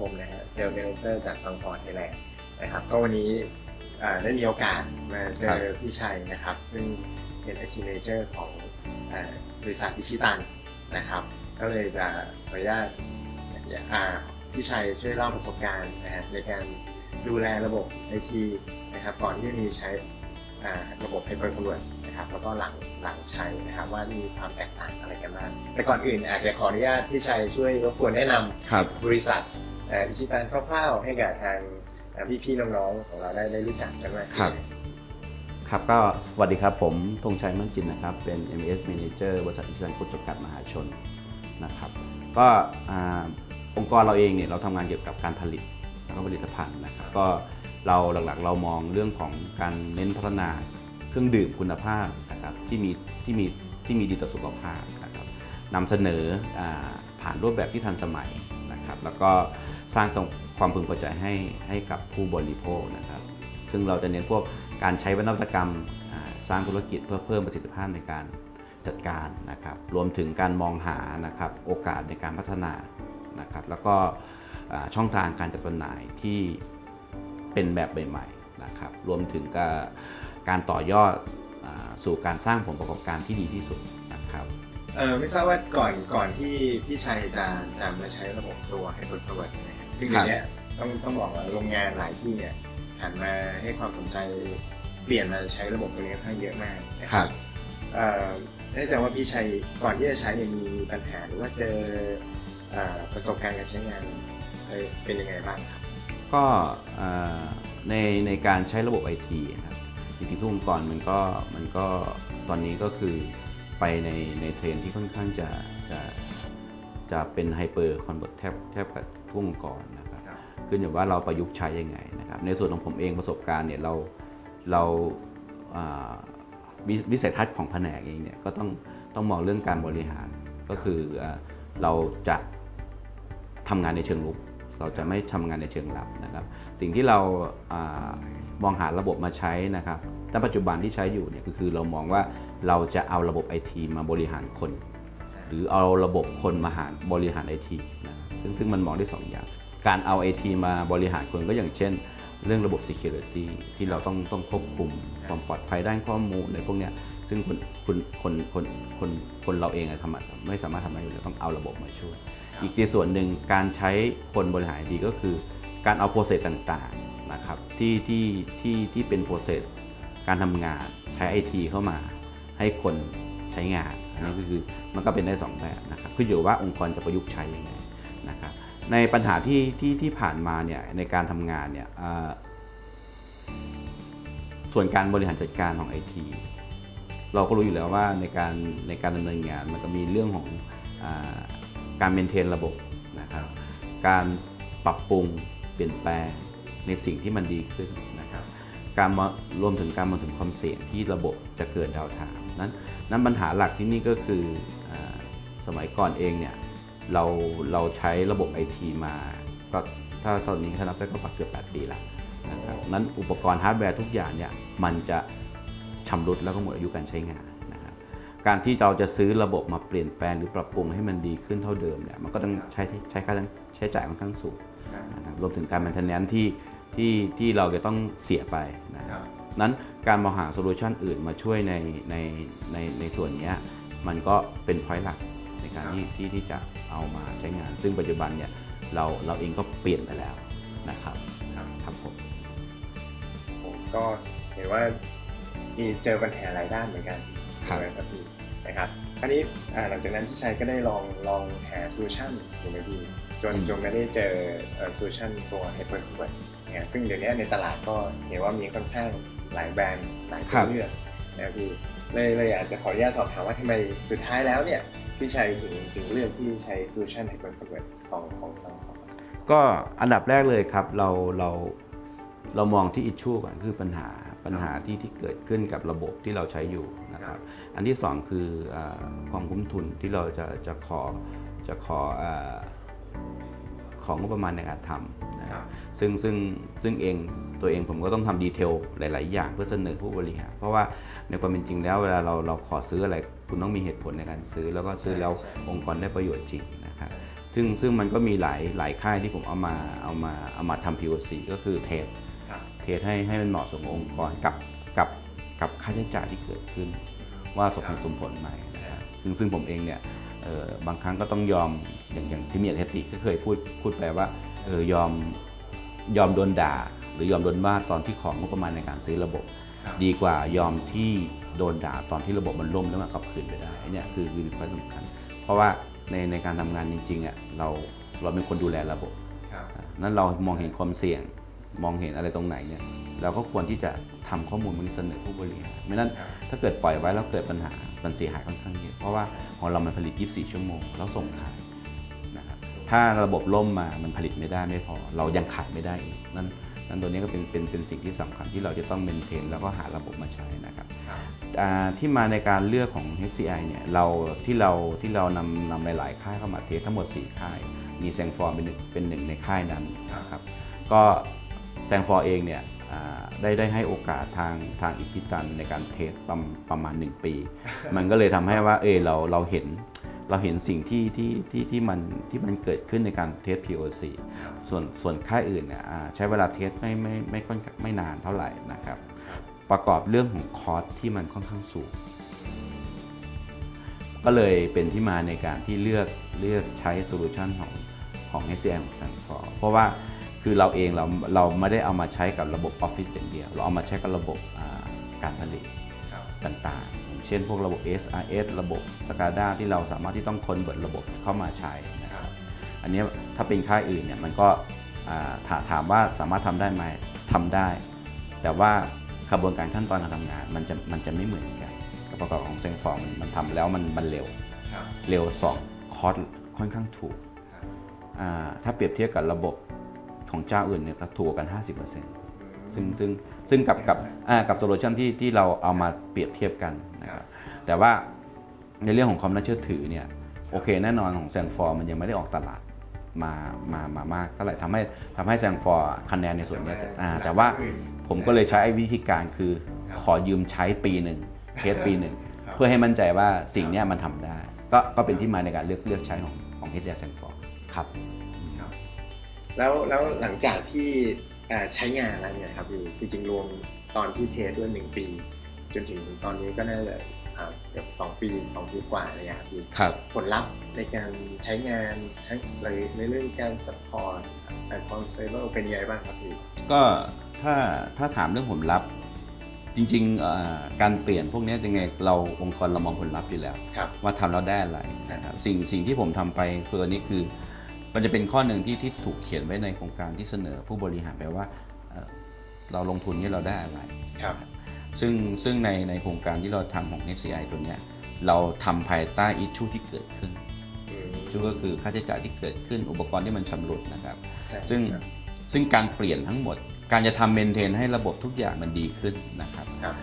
ลอินตาพรหมนะฮะเซลล์เดเรคเตอร์จากซังฟอร์ไทยแลนด์นะครับก็วันนี้อ่าได้มีโอกาสมาเจครัอบพี่ชัยนะครับ ซึ่งเป็นไอทีเนเจอร์ของอ่าบริษัทอิชิตันนะครับ ก็เลยจะขออนุญาตอ่าพี่ชัยช่วยเล่าประสบการณ์นะฮะในการดูแลระบบไอทีนะครับ ก่อนที่จะมีใช้อ่าระบบไฮเปอร์คอนเวิร์นะครับแล้วก็หลังหลังใช้นะครับว่ามีความแตกต่างอะไรกันบ้างแต่ก่อนอื่นอาจจะขออนุญาตพี่ชัยช่วยรบกวนแนะนำครับบริษัทเอิชิตันคร่าวๆให้กับทางพี่ๆน้องๆของเราได้ได้รู้จักกันมากครับครับก็สวัสดีครับผมธงชัยมั่นจินนะครับ เป็น MS Manager บริษัทอิสรันกุจำกัดมหาชนนะครับ ก็องค์กรเราเองเนี่ยเราทำงานเกี่ยวกับการผลิตแล้วก็ผลิตภัณฑ์นะครับก็เราหลักๆ เรามองเรื่องของการเน้นพัฒนาเครื่องดื่มคุณภาพนะครับที่มีที่มีที่มีดีต่อสุขภาพนะครับนำเสนออผ่านรูปแบบที่ทันสมัยนะครับ แล้วก็ สร้างความพึงพอใจให้ให้กับผู้บริโภคนะครับ ซึ่งเราจะเน้นพวกการใช้วัตกรรมสร้างธุรกิจเพื่อเพิ่มประสิทธิภาพในการจัดการนะครับ รวมถึงการมองหานะครับโอกาสในการพัฒนานะครับ แล้วก็ช่องทางการจัดจำหน่ายที่เป็นแบบใหม่ๆนะครับ รวมถึงการการต่อยอดอสู่การสร้างผลประกอบการที่ดีที่สุดนะครับเออไม่ทราบว่าก่อนก่อนที่พี่ชัยจะจะมาใช้ระบบตัวไฮเปอร์คอนเวิร์ตเนี่ย ซึ่งเดี๋ยวเนี้ยต้องต้องบอกว่าโรงงานหลายที่เนี่ยหันมาให้ความสนใจเปลี่ยนมาใช้ระบบตัวนี้ค่อนข้างเยอะมากนะครับเอ่อแน่ใจว่าพี่ชัยก่อนที่จะใช้เนี่ยมีปัญหาหรือว่าเจอเอ่อประสบการณ์การใช้งานเอ่อเป็นยังไงบ้างครับ ก็เอ่อในในการใช้ระบบไอทีครับจริงๆทุกองค์กรมันก็มันก็ตอนนี้ก็คือไปในในเทรนด์ที่ค่อนข้างจะจะ จะเป็นไฮเปอร์คอนเวิร์ตแทบแทบกับทุกองค์กรนะครับครับขึ้นอยู่ว่าเราประยุกต์ใช้ยังไงนะครับในส่วนของผมเองประสบการณ์เนี่ยเราเราอ่าวิวิสัยทัศน์ของแผนกเองเนี่ยก็ต้องต้องมองเรื่องการบริหาร ก็คืออ่าเราจะทำงานในเชิงลุก เราจะไม่ทำงานในเชิงลับนะครับ สิ่งที่เราอามองหาระบบมาใช้นะครับณปัจจุบันที่ใช้อยู่เนี่ยก็คือเรามองว่าเราจะเอาระบบไอทีมาบริหารคน หรือเอาระบบคนมาหารบริหารไอทีนะครับซึ่งซึ่งมันมองได้สองอย่าง การเอาไอทีมาบริหารคนก็อย่างเช่น เรื่องระบบ Security ที่เราต้องต้องควบคุมความปลอดภัยด้านข้อมูลในพวกนี้ซึ่งคนคนคนคนคนคนเราเองอะทำไม่สามารถทำได้อยู่แล้วต้องเอาระบบมาช่วย อีกในส่วนหนึ่งการใช้คนบริหารดีก็คือ การเอาโปรเซสต่างๆนะครับที่ที่ที่ที่เป็นโปรเซสการทำงานใช้ไอทีเข้ามาให้คนใช้งาน อันนี้ก็คือมันก็เป็นได้สองแบบนะครับขึ้นอยู่ว่าองค์กรจะประยุกต์ใช้ยังไงนะครับในปัญหาที่ที่ที่ผ่านมาเนี่ยในการทำงานเนี่ยส่วนการบริหารจัดการของไอทีเราก็รู้อยู่แล้วว่าในการในการดำเนินงานมันก็มีเรื่องของอการเมนเทนระบบนะครับการปรับปรุงเปลี่ยนแปลงในสิ่งที่มันดีขึ้นนะครับการมารวมถึงการมองถึงความเสี่ยงที่ระบบจะเกิดดาวถามนั้น นั้นปัญหาหลักที่นี่ก็คืออาสมัยก่อนเองเนี่ยเราเราใช้ระบบไอทีมาก็ถ้าตอนนี้ถ้านับได้ก็เกือบ 8 ปีแล้วนะครับนั้นอุปกรณ์ฮาร์ดแวร์ทุกอย่างเนี่ยมันจะชำรุดแล้วก็หมดอายุการใช้งานนะครับการที่เราจะซื้อระบบมาเปลี่ยนแปลงหรือปรับปรุงให้มันดีขึ้นเท่าเดิมเนี่ยมันก็ต้องใช้ใช้ค่าใช้จ่ายค่อนข้างสูงนะครับรวมถึงการ maintenance ที่ที่ที่เราจะต้องเสียไปนะคครัรับบ นั้นการมองหาโซลูชันอื่นมาช่วยในในในในส่วนเนี้ยมันก็เป็นพอยต์หลักในการครับที่ที่ที่จะเอามาใช้งาน ซึ่งปัจจุบันเนี่ยเราเราเองก็เปลี่ยนไปแล้วนะครับครับครับผมผมก็เห็นว่ามีเจอปัญหาหลายด้านเหมือนกันครับใช่ไหมครับพี่นะครับคราวนี้อ่าหลังจากนั้นพี่ชัยก็ได้ลองลองหาโซลูชันถูกไหมพี่จนจนไม่ได้เจอโซลูชันตัว Hyper c o v e r t เนี่ยซึ่งเดี๋ยวนี้ในตลาดก็เห็นว่ามีค่อนข้าง หลายแบรนด์หลายตัวเลือกนะครับพี่เลยเลยอยากจะขออนุญาตสอบถามว่าทำไมสุดท้ายแล้วเนี่ยพี่ชัยถึงถึงเลือกที่ใช้โซลูชัน Hyper c o v e r t ของของซังคอก็อันดับแรกเลยครับเราเราเรามองที่อิชชูก่อนคือปัญหาปัญหาที่ที่เกิดขึ้นกับระบบที่เราใช้อยู่นะครับอันที่สองคืออาความคุ้มทุนที่เราจะจะขอจะขออา ของงบประมาณในการทำนะครับซึ่งซึ่งซึ่งเองตัวเองผมก็ต้องทำดีเทลหลาย ๆ อย่างเพื่อเสนอผู้บริหารเพราะว่าในความเป็นจริงแล้วเวลาเราเราขอซื้ออะไรคุณต้องมีเหตุผลในการซื้อ แล้วก็ซื้อแล้วองค์กรได้ประโยชน์จริงนะครับซึ่งซึ่งมันก็มีหลายหลายค่ายที่ผมเอามาเอามาเอามาทำ POC ก็คือเทสครับเทสให้ให้มันเหมาะสมกับองค์กรกับกับกับค่าใช้จ่ายที่เกิดขึ้น ว่าสมเหตุสมผลไหมนะครับซึ่งซึ่งผมเองเนี่ยเอ่อ บางครั้งก็ต้องยอมอย่างอย่างที่มีเทติก็เคยพูดพูดไปว่าเออยอมยอมโดนด่า หรือยอมโดนว่าตอนที่ของงบประมาณในการซื้อระบบครับดีกว่ายอมที่โดนด่าตอนที่ระบบมันล่มแล้วมันกลับคืนไปได้อันเนี่ยคือคือข้อสำคัญ เพราะว่าในในการทำงานจริงๆอะเราเราเป็นคนดูแลระบบครับอะนั้นเรามองเห็นความเสี่ยงมองเห็นอะไรตรงไหนเนี่ยเราก็ควรที่จะทำข้อมูลมันเสนอผู้บริหารไม่นั้นครับถ้าเกิดปล่อยไว้แล้วเกิดปัญหา มันเสียหายค่อนข้างเยอะเพราะว่าของเรามันผลิต 24 ชั่วโมง แล้วส่งขายนะครับถ้าระบบล่มมามันผลิตไม่ได้ไม่พอ เรายังขายไม่ได้อีกนั่นนั่นตัวนี้ก็เป็นเป็นเป็นสิ่งที่สำคัญที่เราจะต้องเมนเทนแล้วก็หาระบบมาใช้นะครับครับอ่าที่มาในการเลือกของ HCI เนี่ยเราที่เราที่เรานำนำหลาย ๆ ค่ายเข้ามาเทสทั้งหมด 4 ค่าย มีแซงฟอร์เป็นหนึ่งเป็นหนึ่งในค่ายนั้นนะครับก็แซงฟอร์เองเนี่ยอ่า ได้ได้ให้โอกาสทางทางอิคิตันในการเทสประประมาณ 1 ปี มันก็เลยทำให้ว่าเออเราเราเห็นเราเห็นสิ่งที่ที่ที่ที่มันที่มันเกิดขึ้นในการเทส POC ครับส่วนส่วนค่ายอื่นเนี่ยอ่าใช้เวลาเทสไม่ไม่ไม่ค่อนไม่นานเท่าไหร่นะครับ ประกอบเรื่องของคอร์สที่มันค่อนข้างสูง ก็เลยเป็นที่มาในการที่เลือกเลือกใช้โซลูชันของของ HCM ของ s a n f o r เพราะว่า คือเราเองเราเราไม่ได้เอามาใช้กับระบบ Office อย่างเดียว เราเอามาใช้กับระบบอ่าการผลิตครับต่างๆอย่างเช่นพวกระบบ SRS ระบบ SCADA ที่เราสามารถที่ต้องคนเบิดระบบเข้ามาใช้นะครับอันเนี้ยถ้าเป็นค่ายอื่นเนี่ยมันก็อ่าถาถามว่าสามารถทำได้ไหมทำได้ แต่ว่ากระบวนการขั้นตอนการทำงานมันจะมันจะไม่เหมือนกันกับประกอบของเซงฟอร์มันมันทำแล้วมันมันเร็วครับเร็วสองคอสค่อนข้างถูกครับอ่าถ้าเปรียบเทียบกับระบบ ของเจ้าอื่นเนี่ยก็ถูกกัน 50%ซึ่งซึ่งซึ่งกับกับกับโซลูชันที่ที่เราเอามาเปรียบเทียบกันนะครับแต่ว่าในเรื่องของความน่าเชื่อถือเนี่ยโอเคแน่นอนของแซงฟอร์มันยังไม่ได้ออกตลาดมามามามากเท่าไหร่ทำให้ทำให้แซงฟอร์คะแนนในส่วนนี้ยอ่แต่ว่าผมก็เลยใช้วิธีการคือขอยืมใช้ปีหนึ่งเทสปีหนึ่งเพื่อให้มั่นใจว่าสิ่งนี้มันทำได้ ก็ก็เป็นที่มาในการเลือกเลือกใช้ของของ h อ s แซงฟอร์ครับ แล้วแล้วหลังจากที่เอ่อใช้งานแล้วเนี่ยครับพี่จริงๆรวมตอนที่เทสด้วยหนึ่งปี จนถึงตอนนี้ก็น่าจะอ่าเกือบสองปีสองปีกว่าเลยครับพี่ครับผลลัพธ์ในการใช้งานทั้งเลยในเรื่องการสปอร์ตแอดคอนเซเวอร์เป็นยังไงบ้างครับพี่ก็ถ้าถ้าถามเรื่องผลลัพธ์จริงๆเอ่อการเปลี่ยนพวกเนี้ยยังไงเราองค์กรเรามองผลลัพธ์อยู่แล้วครับว่าทำแล้วได้อะไรนะครับสิ่งสิ่งที่ผมทำไปคืออันนี้คือ มันจะเป็นข้อหนึ่งที่ที่ถูกเขียนไว้ในโครงการที่เสนอผู้บริหารไปว่าเอ่อเราลงทุนนี้เราได้อะไรครับซึ่งซึ่งในในโครงการที่เราทำของ HCI ตัวเนี้ยเราทำภายใต้อิชชูที่เกิดขึ้นอืมชูก็คือค่าใช้จ่ายที่เกิดขึ้นอุปกรณ์ที่มันชำรุดนะครับใช่ซึ่งครับซึ่งการเปลี่ยนทั้งหมด การจะทำเมนเทนให้ระบบทุกอย่างมันดีขึ้นนะครับครับ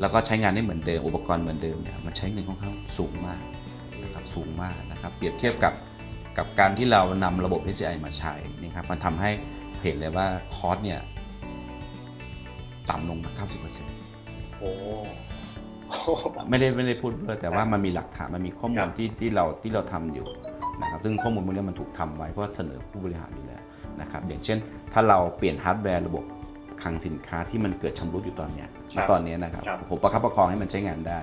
แล้วก็ใช้งานได้เหมือนเดิมอุปกรณ์เหมือนเดิมเนี่ยมันใช้เงินค่อนข้างสูงมากอืมนะครับสูงมากนะครับ เปรียบเทียบกับ กับการที่เรานำระบบ HCI มาใช้นี่ครับมันทำให้เห็นเลยว่าคอสเนี่ยต่ำลงมา90%โอ้โหไม่ได้ไม่ได้พูดเพื่อแต่ว่ามันมีหลักฐานมันมีข้อมูครัลบที่ที่เราที่เราทำอยู่นะครับซึ่งข้อมูลพวกนี้มันถูกทำไว้เพื่อเสนอผู้บริหารอยู่แล้วนะครับอย่างเช่น ถ้าเราเปลี่ยนฮาร์ดแวร์ระบบคลังสินค้าที่มันเกิดชำรุดอยู่ตอนเนี้ยณตอนเนี้ยนะครับครับผมประคับประคองให้มันใช้งานได้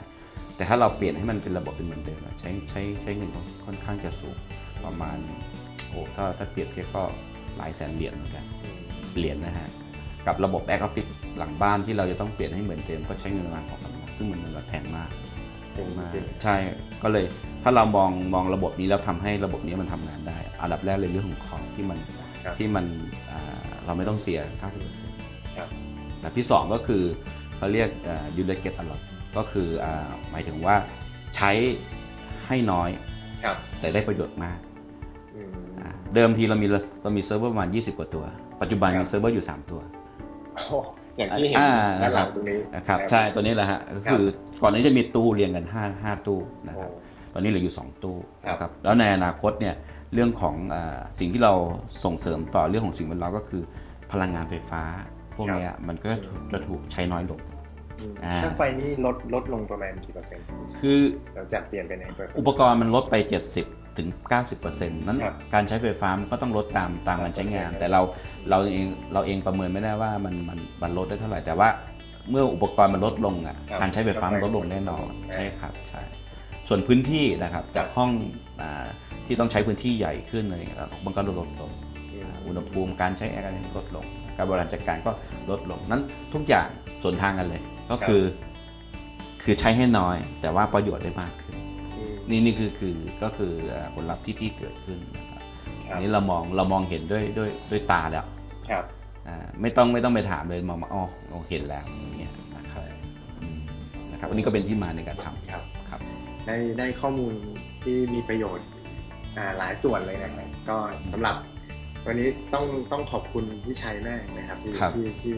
แต่ถ้าเราเปลี่ยนให้มันเป็นระบบเป็นเหมือนเดิมอะใช้ใช้ใช้เงินค่อนข้างจะสูง ประมาณโอ้ถ้าถ้าเปรียบเทียบก็หลายแสนเหรียญเหมือนกันอืมเหรียญนะฮะ กับระบบแอคออฟฟิศหลังบ้านที่เราจะต้องเปลี่ยนให้เหมือนเดิมก็ใช้เงินประมาณสองสามล้านซึ่งมันมันแพงมากสูงมากจริงใช่ก็เลยถ้าเรามองมองระบบนี้แล้วทำให้ระบบนี้มันทำงานได้อันดับแรกเลยเรื่องของคอร์ที่มันครับที่มันอ่าเราไม่ต้องเสีย90%ครับแบบที่ 2 ก็คือเขาเรียกยูเลเกตอลอก็คืออาหมายถึงว่าใช้ให้น้อยครับแต่ได้ประโยชน์มากอืมอ่า เดิมทีเรามีเรามีเซิร์ฟเวอร์ประมาณ 20 กว่าตัว ปัจจุบันครับมีเซิร์ฟเวอร์อยู่ 3 ตัวโอ้โหอย่างที่เห็นอ่าด้านหลังตรงนี้นะครับใช่ตัวนี้แหละฮะก็คือก่อนนี้จะมีตู้เรียงกัน 5 5 ตู้นะโอ้ครับตอนนี้เหลืออยู่ 2 ตู้ครับนะครับแล้วในอนาคตเนี่ยเรื่องของอาสิ่งที่เราส่งเสริมต่อเรื่องของสิ่งแวดล้อมก็คือ พลังงานไฟฟ้า พวกเนี้ยมันก็จะถูกจะถูกใช้น้อยลงอืมอ่าค่าไฟนี่ลดลดลงประมาณกี่เปอร์เซ็นต์คือหลังจากเปลี่ยนเป็นไฮเปอร์อุปกรณ์มันลดไป 70 ถึง 90%นั้นครับ การใช้ไฟฟ้ามันก็ต้องลดตามตามการใช้งานครับแต่เราเราเองเราเองประเมินไม่ได้ว่ามันมันมันลดได้เท่าไหร่แต่ว่าเมื่ออุปกรณ์มันลดลงอะครับการใช้ไฟฟ้ามันลดลงแน่นอนครับใช่ครับใช่ส่วนพื้นที่นะครับจากห้องอาที่ต้องใช้พื้นที่ใหญ่ขึ้นอะไรอย่างเงี้ยมันก็ลดลงอืมอุณหภูมิการใช้แอร์การลดลง การบริหารจัดการก็ลดลง นั้นทุกอย่างส่วนทางกันเลย ก็คือ คือใช้ให้น้อย แต่ว่าประโยชน์ได้มากขึ้นอืม นี่นี่คือคือก็คือเอ่อผลลัพธ์ที่ที่เกิดขึ้นนะครับครัอับนนี้เรามองเรามองเห็นด้วยด้วยด้วยตาแล้วครับอ่าไม่ต้องไม่ต้องไปถามเลยมองมาอ๋อเราเห็นแล้วอย่างเงี้ยนะครับใช่อืมนะครับอันนี้ก็เป็นที่มาในการทำครับครับ ได้ได้ข้อมูลที่มีประโยชน์อ่าหลายส่วนเลยนะฮะก็สำหรับวันนี้ต้องต้องขอบคุณพี่ชัยมากนะครับที่ครับที่ที่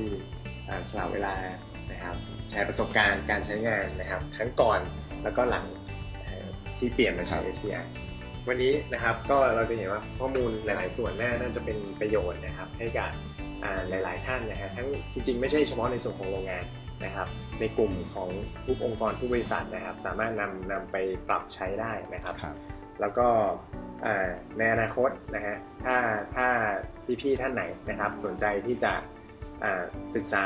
อ่าสละเวลานะครับแชร์ประสบการณ์การใช้งานนะครับ ทั้งก่อนแล้วก็หลังเอ่อ ที่เปลี่ยนมาใช้ ACI วันนี้นะครับก็เราจะเห็นว่าข้อมูลหลาย ๆ ส่วนน่าน่าจะเป็นประโยชน์นะครับ ให้กับอ่าหลาย ๆ ท่านนะฮะทั้งจริง ๆ ไม่ใช่เฉพาะในส่วนของโรงงานนะครับ ในกลุ่มของทุกองค์กรทุกบริษัทนะครับ สามารถนำนำไปปรับใช้ได้นะครับครับแล้วก็อ่าในอนาคตนะฮะถ้าถ้าพี่ ๆ ท่านไหนนะครับ สนใจที่จะอ่าศึกษา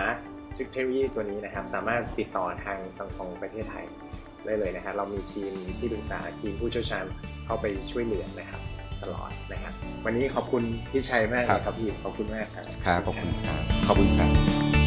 เทคโนโลยีตัวนี้นะครับ สามารถติดต่อทางสังคมประเทศไทย ได้เลยนะครับเรามีทีมที่ปรึกษาทีมผู้เชี่ยวชาญเข้าไปช่วยเหลือนะครับตลอดนะครับวันนี้ขอบคุณพี่ชัยมากเลยครับพี่ขอบคุณมากครับ ครับ ขอบคุณครับ ขอบคุณครับ